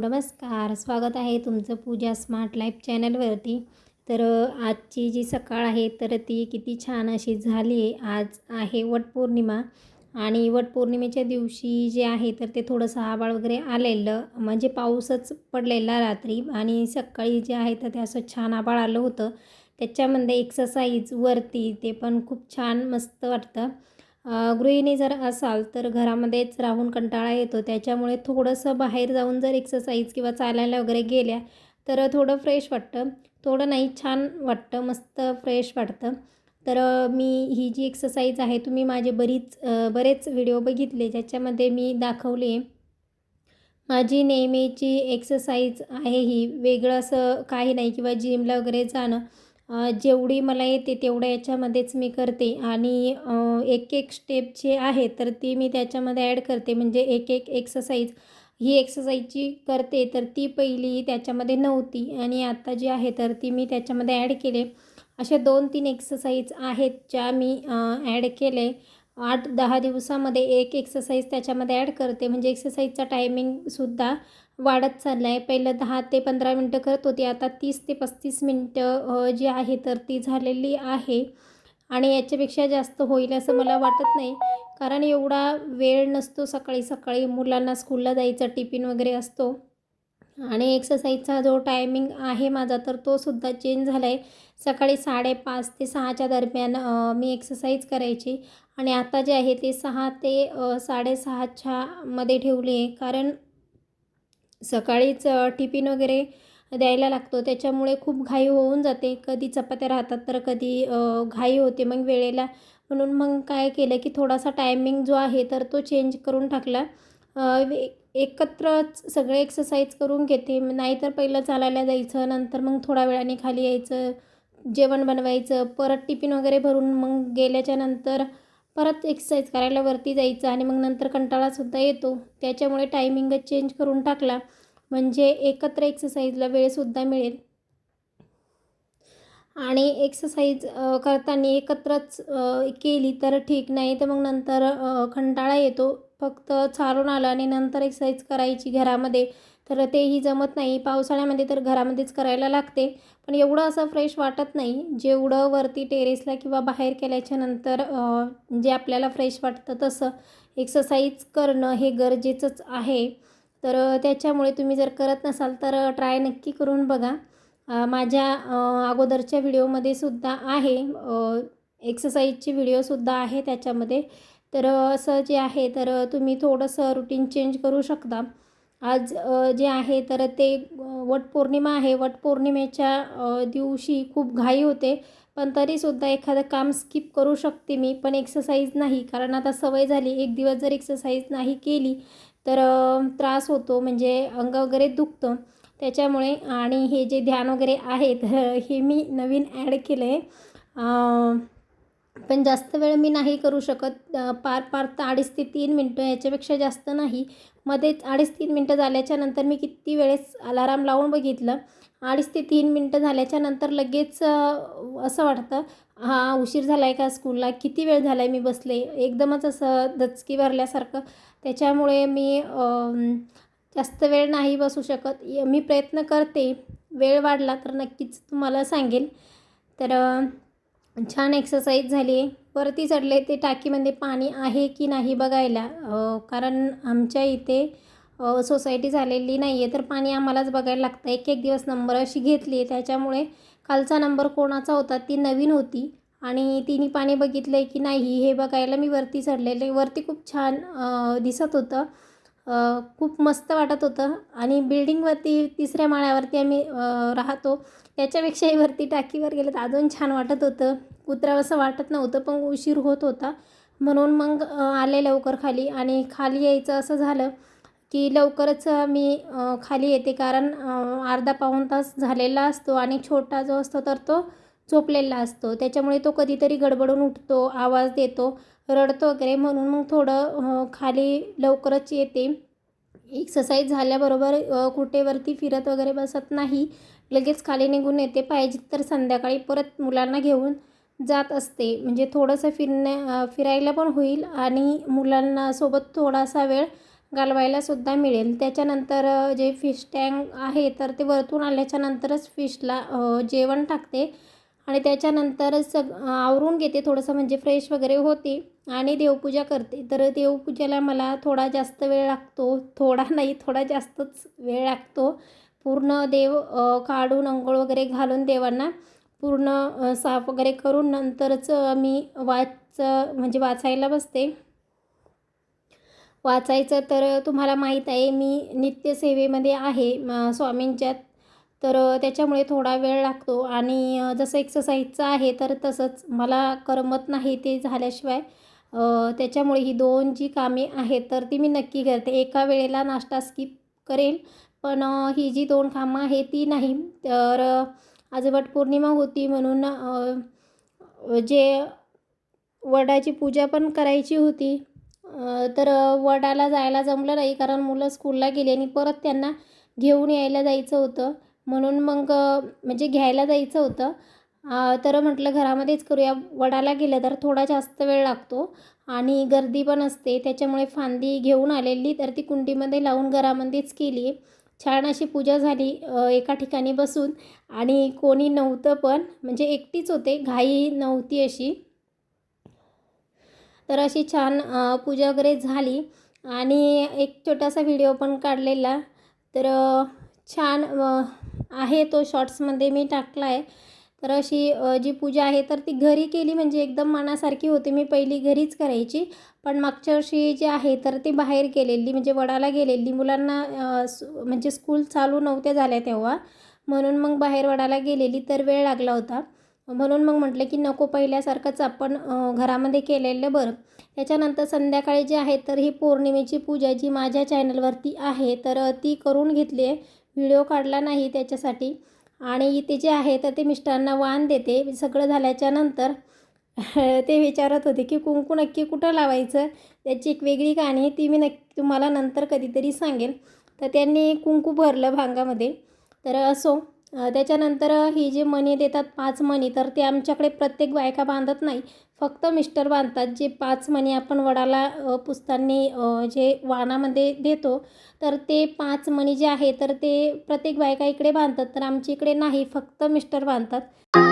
नमस्कार स्वागत आहे तुमचं पूजा स्मार्ट लाईफ चॅनलवरती. तर आजची जी सकाळ आहे तर ती किती छान अशी झाली आहे. आज आहे वटपौर्णिमा आणि वटपौर्णिमेच्या दिवशी जे आहे तर ते थोडंसं आबाळ वगैरे आलेलं म्हणजे पाऊसच पडलेला रात्री आणि सकाळी जे आहे तर ते असं छान आबाळ आलं होतं. त्याच्यामध्ये एक्सरसाइज वरती ते पण खूप छान मस्त वाटतं. गृहिणी जर असाल तर घरामध्येच राहून कंटाळा येतो. त्याच्यामुळे थोडंसं बाहेर जाऊन जर एक्सरसाइज किंवा चालायला वगैरे गेल्या तर थोडं फ्रेश वाटतं. थोडं नाही छान वाटतं. मस्त फ्रेश वाटतं. तर मी ही जी एक्सरसाइज आहे तुम्ही माझे बरीच बरेच व्हिडिओ बघितले. ज्याच्यामध्ये मी दाखवले माझी नेहमीची एक्सरसाइज आहे ही. वेगळं असं काही नाही किंवा जिमला वगैरे जाणं. जेवढी मला येते तेवढं याच्यामध्येच मी करते आणि एक एक स्टेप जे आहे तर ती मी त्याच्यामध्ये ॲड करते. म्हणजे एक एक एक्सरसाइज ही एक्सरसाइज जी करते तर ती पहिली त्याच्यामध्ये नव्हती आणि आत्ता जी आहे तर ती मी त्याच्यामध्ये ॲड केले. अशा दोन तीन एक्सरसाइज आहेत ज्या मी ॲड केले. आठ दहा दिवसामध्ये एक एक्सरसाइज त्याच्यामध्ये ॲड करते. म्हणजे एक्सरसाइजचा टायमिंगसुद्धा वाढत चालला आहे पहिलं दहा ते पंधरा मिनटं करत होती आता तीस ते पस्तीस मिनटं जी आहे तर ती झालेली आहे. आणि याच्यापेक्षा जास्त होईल असं मला वाटत नाही. कारण एवढा वेळ नसतो सकाळी सकाळी मुलांना स्कूलला जायचा टिफिन वगैरे असतो. आणि एक्सरसाइजचा जो टायमिंग आहे माझा तर तो सुद्धा चेंज झाला आहे सकाळी साडेपाच ते सहाच्या दरम्यान मी एक्सरसाइज करायची. आणि आता जे आहे ते सहा ते साडेसहाच्यामध्ये साडेसहाच्या मध्ये ठेवली आहे. कारण सकाळीच टिफिन वगैरे द्यायला लागतो. त्याच्यामुळे खूप घाई होऊन जाते. कधी चपात्या राहतात तर कधी घाई होते. मग वेळेला म्हणून मग काय केलं की थोडासा टायमिंग जो आहे तर तो चेंज करून टाकला. अ, एकत्रच सगळे एक्सरसाइज करून घेते. नाहीतर पहिलं चालायला जायचं नंतर मग थोड्या वेळाने खाली यायचं जेवण बनवायचं परत टिफिन वगैरे भरून मग गेल्याच्यानंतर परत एक्सरसाइज करायला वरती जायचं आणि मग नंतर कंटाळासुद्धा येतो. त्याच्यामुळे टायमिंगच चेंज करून टाकला. म्हणजे एकत्र एक्सरसाइजला वेळसुद्धा मिळेल. आणि एक्सरसाइज करताना एकत्रच केली तर ठीक. नाही तर मग नंतर कंटाळा येतो. फक्त चालून आलं आणि नंतर एक्सरसाइज करायची घरामध्ये. तर तेही जमत नाही. पावसाळ्यामध्ये तर घरामध्येच करायला लागते. पण एवढं असं फ्रेश वाटत नाही. जेवढं वरती टेरेसला किंवा बाहेर केल्याच्यानंतर जे आपल्याला फ्रेश वाटतं तसं एक्सरसाइज करणं हे गरजेचंच आहे. तर त्याच्यामुळे तुम्ही जर करत नसाल तर ट्राय नक्की करून बघा. माझ्या अगोदरच्या व्हिडिओमध्ये सुद्धा आहे. एक्सरसाइजची व्हिडिओसुद्धा आहे त्याच्यामध्ये. तर असं जे आहे तर तुम्ही थोडंसं रुटीन चेंज करू शकता. आज जे आहे तर ते वटपौर्णिमा आहे. वटपौर्णिमेच्या दिवशी खूप घाई होते पण तरीसुद्धा एखादं काम स्किप करू शकते मी पण एक्सरसाइज नाही. कारण आता सवय झाली एक दिवस जर एक्सरसाइज नाही केली तर त्रास होतो म्हणजे अंग वगैरे दुखतं. त्याच्यामुळे आणि हे जे ध्यान वगैरे आहे तर हे मी नवीन ॲड केलं आहे पण जास्त वेळ मी नाही करू शकत. पार पार तर अडीच ते तीन मिनटं याच्यापेक्षा जास्त नाही. मध्येच अडीच तीन मिनटं झाल्याच्यानंतर मी किती वेळेस अलाराम लावून बघितलं? अडीच ते तीन मिनटं झाल्याच्यानंतर लगेच असं वाटतं हा उशीर झाला आहे का स्कूलला? किती वेळ झाला आहे मी बसले? एकदमच असं दचकी भरल्यासारखं. त्याच्यामुळे मी जास्त वेळ नाही बसू शकत. मी प्रयत्न करते. वेळ वाढला तर नक्कीच तुम्हाला सांगेल तर छान एक्सरसाइज झाली. वरती चढले ते टाकीमध्ये पाणी आहे की नाही बघायला? कारण आमच्या इथे सोसायटी झालेली नाही आहे तर पाणी आम्हालाच बघायला लागतं एक एक दिवस नंबर अशी घेतली आहे त्याच्यामुळे कालचा नंबर कोणाचा होता ती नवीन होती. आणि तिने पाणी बघितलं आहे की नाही हे बघायला मी वरती चढलेले. वरती खूप छान दिसत होतं. खूप मस्त वाटत होतं. आणि बिल्डिंगवरती तिसऱ्या माळ्यावरती आम्ही राहतो. त्याच्यापेक्षाही वरती टाकीवर गेलं तर अजून छान वाटत होतं. उतरावं असं वाटत नव्हतं पण उशीर होत होता. म्हणून मग आले लवकर खाली. आणि खाली यायचं असं झालं की लवकरच मी खाली येते. कारण अर्धा पाऊण तास झालेला असतो आणि छोटा जो असतो तर तो झोपलेला असतो. त्याच्यामुळे तो कधीतरी गडबडून उठतो आवाज देतो. रडतो वगैरे. म्हणून मग थोडं खाली लवकरच येते. एक्सरसाइज झाल्याबरोबर कुठेवरती फिरत वगैरे बसत नाही. लगेच खाली निघून येते. पाहिजे तर संध्याकाळी परत मुलांना घेऊन जात असते. म्हणजे थोडंसं फिरण्या फिरायला पण होईल आणि मुलांना सोबत थोडासा वेळ घालवायलासुद्धा मिळेल. त्याच्यानंतर जे फिश टँक आहे तर ते वरतून आल्याच्यानंतरच फिशला जेवण टाकते. आणि त्याच्यानंतर सग आवरून घेते थोडंसं म्हणजे फ्रेश वगैरे होते आणि देवपूजा करते. तर देवपूजेला मला थोडा जास्त वेळ लागतो. थोडा नाही थोडा जास्तच वेळ लागतो. पूर्ण देव काढून अंघोळ वगैरे घालून देवांना पूर्ण साफ वगैरे करून नंतरच मी वाच म्हणजे वाचायला बसते. वाचायचं तर तुम्हाला माहीत आहे मी नित्यसेवेमध्ये आहे. स्वामींच्या तर त्याच्यामुळे थोडा वेळ लागतो. आणि जसं एक्सरसाइजचं आहे तर तसंच मला करमत नाही ते झाल्याशिवाय. त्याच्यामुळे ही दोन जी कामे आहेत तर ती मी नक्की करते. एका वेळेला नाश्ता स्किप करेल पण ही जी दोन कामं आहे ती नाही. तर अ, आज वटपौर्णिमा होती म्हणून जे वडाची पूजा पण करायची होती तर वडाला जायला जमलं नाही कारण मुलं स्कूलला गेली आणि परत त्यांना घेऊन यायला जायचं होतं. म्हणून मग म्हणजे घ्यायला जायचं होतं. तर म्हटलं घरामध्येच करूया. वडाला गेलं तर थोडा जास्त वेळ लागतो आणि गर्दी पण असते. त्याच्यामुळे फांदी घेऊन आलेली तर ती कुंडीमध्ये लावून घरामध्येच केली. छान अशी पूजा झाली एका ठिकाणी बसून. आणि कोणी नव्हतं पण म्हणजे एकटीच होते घाई नव्हती अशी. तर अशी छान पूजा वगैरे झाली. आणि एक छोटासा व्हिडिओ पण काढलेला. तर छान आहे तो शॉर्ट्समध्ये मी टाकला आहे. तर अशी जी पूजा आहे तर ती घरी केली म्हणजे एकदम मनासारखी होती. मी पहिली घरीच करायची. पण मागच्या वर्षी जी आहे तर ती बाहेर गेलेली म्हणजे वडाला गेलेली. मुलांना म्हणजे स्कूल चालू नव्हत्या झाल्या तेव्हा. म्हणून मग बाहेर वडाला गेलेली तर वेळ लागला होता. म्हणून मग म्हटलं की नको पहिल्यासारखंच आपण घरामध्ये केलेलं बरं. त्याच्यानंतर संध्याकाळी जी आहे तर ही पौर्णिमेची पूजा जी माझ्या चॅनलवरती आहे तर ती करून घेतली आहे. व्हिडिओ काढला नाही त्याच्यासाठी. आणि इथे जे आहे तर ते मिस्टरांना वाण देते. सगळं झाल्याच्यानंतर ते विचारत होते की कुंकू नक्की कुठं लावायचं? त्याची एक वेगळी कहाणी ती मी नक्की तुम्हाला नंतर कधीतरी सांगेन. तर त्यांनी कुंकू भरलं भांगामध्ये. तर असो त्याच्यानंतर ही जे मणी देतात पाच मणी तर ते आमच्याकडे प्रत्येक बायका बांधत नाही. फक्त मिस्टर बांधतात जे पाच मणी आपण वडाला पुस्तांनी जे वाणामध्ये देतो तर ते पाच मणी जे आहे तर ते प्रत्येक बायका इकडे बांधतात तर आमच्या इकडे नाही फक्त मिस्टर बांधतात